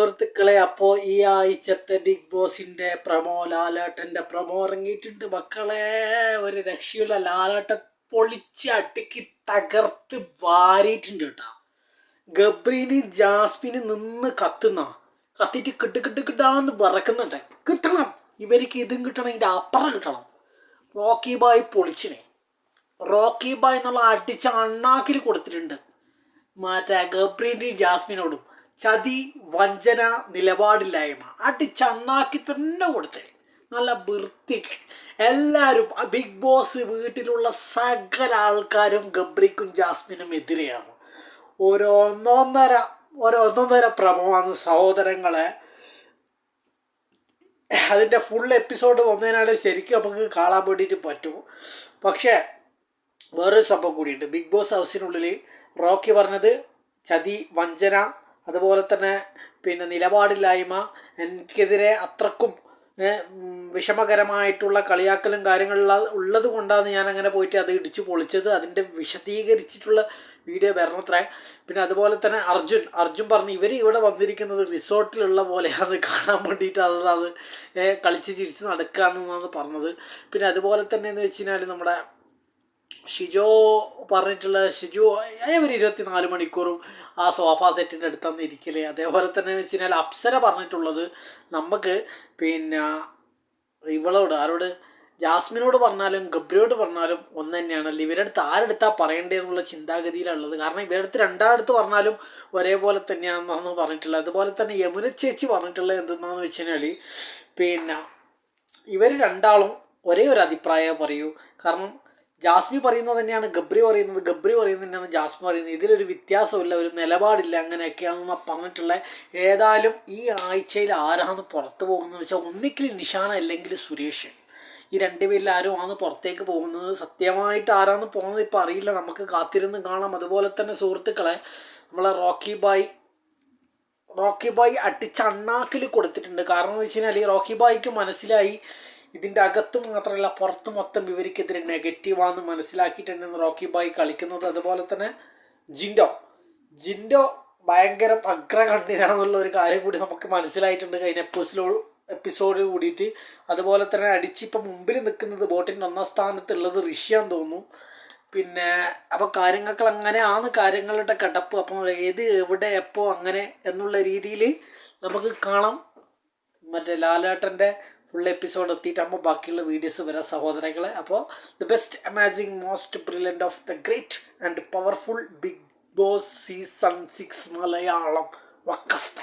സുഹൃത്തുക്കളെ അപ്പോ ഈ ആഴ്ചത്തെ ബിഗ് ബോസിന്റെ പ്രമോ ലാലേട്ടന്റെ പ്രമോ ഇറങ്ങിയിട്ടുണ്ട്. മക്കളെ ഒരു രക്ഷയുള്ള ലാലേട്ടൻ പൊളിച്ച് അടുക്കി തകർത്ത് വാരിയിട്ടുണ്ട് കേട്ടാ. ഗബ്രീന് ജാസ്മിന് നിന്ന് കത്തുന്ന. കത്തിട്ട് കിട്ട് കിട്ട് കിട്ടാന്ന് പറക്കുന്നുണ്ട്. കിട്ടണം. ഇവർക്ക് ഇതും കിട്ടണം ഇതിന്റെ അപ്പുറം കിട്ടണം. റോക്കി ബായ് പൊളിച്ചിനെ. റോക്കി ബായ് എന്നുള്ള അടിച്ച അണ്ണാക്കിൽ കൊടുത്തിട്ടുണ്ട്. മറ്റേ ഗബ്രീന്റെയും ജാസ്മിനോടും. ചതി വഞ്ചന നിലപാടില്ലായ്മ. അടിച്ചണ്ണാക്കി തന്നെ കൊടുത്തേ. നല്ല വൃത്തി. എല്ലാവരും ബിഗ് ബോസ് വീട്ടിലുള്ള സകല ആൾക്കാരും ഗബ്രിക്കും ജാസ്മിനും എതിരെയാണ്. ഓരോന്നൊന്നര ഓരോന്നൊന്നര പ്രഭമാണ് സഹോദരങ്ങളെ. അതിന്റെ ഫുൾ എപ്പിസോഡ് വന്നതിനാണ് ശരിക്കും നമുക്ക് കാണാൻ വേണ്ടിയിട്ട് പറ്റും. പക്ഷേ വേറൊരു സംഭവം കൂടിയുണ്ട്. ബിഗ് ബോസ് ഹൗസിനുള്ളിൽ റോക്കി പറഞ്ഞത് ചതി വഞ്ചന അതുപോലെ തന്നെ പിന്നെ നിലപാടില്ലായ്മ എനിക്കെതിരെ അത്രക്കും വിഷമകരമായിട്ടുള്ള കളിയാക്കലും കാര്യങ്ങളുള്ള ഉള്ളത് കൊണ്ടാണ് ഞാൻ അങ്ങനെ പോയിട്ട് അത് ഇടിച്ചു പൊളിച്ചത്. അതിന്റെ വിശദീകരിച്ചിട്ടുള്ള വീഡിയോ വരണത്ര. പിന്നെ അതുപോലെ തന്നെ അർജുൻ അർജുൻ പറഞ്ഞു ഇവർ ഇവിടെ വന്നിരിക്കുന്നത് റിസോർട്ടിലുള്ള പോലെയാണ് കാണാൻ വേണ്ടിയിട്ട് അത് അത് കളിച്ച് ചിരിച്ച് നടക്കുകയെന്നാണ് പറഞ്ഞത്. പിന്നെ അതുപോലെ തന്നെ എന്ന് വെച്ച് കഴിഞ്ഞാൽ നമ്മുടെ ഷിജോ പറഞ്ഞിട്ടുള്ള ഷിജു ഇരുപത്തി ഇരുപത്തിനാല് മണിക്കൂറും ആ സോഫ സെറ്റിന്റെ അടുത്താണ് ഇരിക്കൽ. അതേപോലെ തന്നെ വെച്ച് കഴിഞ്ഞാൽ അപ്സര പറഞ്ഞിട്ടുള്ളത് നമുക്ക് പിന്നെ ഇവളോട് ആരോട്? ജാസ്മിനോട് പറഞ്ഞാലും ഗബ്രിയോട് പറഞ്ഞാലും ഒന്ന് തന്നെയാണല്ലോ. ഇവരുടെ അടുത്ത് പറയണ്ടേ എന്നുള്ള ചിന്താഗതിയിലുള്ളത്. കാരണം ഇവരുടെ അടുത്ത് രണ്ടാടത്ത് പറഞ്ഞാലും ഒരേപോലെ തന്നെയാണെന്നാണ് പറഞ്ഞിട്ടുള്ളത്. അതുപോലെ തന്നെ യമുന ചേച്ചി പറഞ്ഞിട്ടുള്ളത് എന്തെന്നാന്ന് വെച്ച് കഴിഞ്ഞാൽ പിന്നെ ഇവർ രണ്ടാളും ഒരേ ഒരു അഭിപ്രായം പറയൂ. കാരണം ജാസ്മി പറയുന്നത് തന്നെയാണ് ഗബ്രി പറയുന്നത് ഗബ്രി പറയുന്നത് തന്നെയാണ് ജാസ്മി പറയുന്നത്. ഇതിലൊരു വ്യത്യാസമില്ല ഒരു നിലപാടില്ല അങ്ങനെയൊക്കെയാണെന്ന് പറഞ്ഞിട്ടുള്ള. ഏതായാലും ഈ ആഴ്ചയിൽ ആരാണ് പുറത്ത് പോകുന്നത് വെച്ചാൽ ഒന്നിക്കിൽ നിഷാന അല്ലെങ്കിൽ സുരേഷ്. ഈ രണ്ടുപേരിൽ ആരും ആണ് പുറത്തേക്ക് പോകുന്നത്. സത്യമായിട്ട് ആരാന്ന് പോകുന്നത് ഇപ്പം അറിയില്ല. നമുക്ക് കാത്തിരുന്ന് കാണാം. അതുപോലെ തന്നെ സുഹൃത്തുക്കളെ നമ്മളെ റോക്കി ബായ് റോക്കി ബായ് അടിച്ച് അണ്ണാക്കിൽ കൊടുത്തിട്ടുണ്ട്. കാരണം എന്ന് വെച്ച് കഴിഞ്ഞാൽ ഈ റോക്കി ബായ്ക്ക് മനസ്സിലായി ഇതിന്റെ അകത്ത് മാത്രമല്ല പുറത്ത് മൊത്തം ഇവർക്കെതിരെ നെഗറ്റീവാന്ന് മനസ്സിലാക്കിയിട്ടാണ് റോക്കി ബായി കളിക്കുന്നത്? അതുപോലെ തന്നെ ജിൻഡോ. ജിൻഡോ ഭയങ്കര അഗ്രകണ്ഠനാന്നുള്ള ഒരു കാര്യം കൂടി നമുക്ക് മനസ്സിലായിട്ടുണ്ട് കഴിഞ്ഞ എപ്പിസോഡ് എപ്പിസോഡ് കൂടിയിട്ട്. അതുപോലെ തന്നെ അടിച്ചിപ്പം മുമ്പിൽ നിൽക്കുന്നത് ബോട്ടിന്റെ ഒന്നാം സ്ഥാനത്തുള്ളത് റിഷ്യാന്ന് തോന്നുന്നു. പിന്നെ അപ്പോൾ കാര്യങ്ങൾക്ക് അങ്ങനെയാണ് കാര്യങ്ങളുടെ കടപ്പ്. അപ്പം ഏത് എവിടെ എപ്പോൾ അങ്ങനെ എന്നുള്ള രീതിയിൽ നമുക്ക് കാണാം. മറ്റേ ലാലേട്ടന്റെ ഫുൾ എപ്പിസോഡ് എത്തിയിട്ടാകുമ്പോൾ ബാക്കിയുള്ള വീഡിയോസ് വരാം സഹോദരങ്ങളെ. അപ്പോൾ the best amazing most brilliant of the great and powerful big boss season six Malayalam. വക്കസ്ത.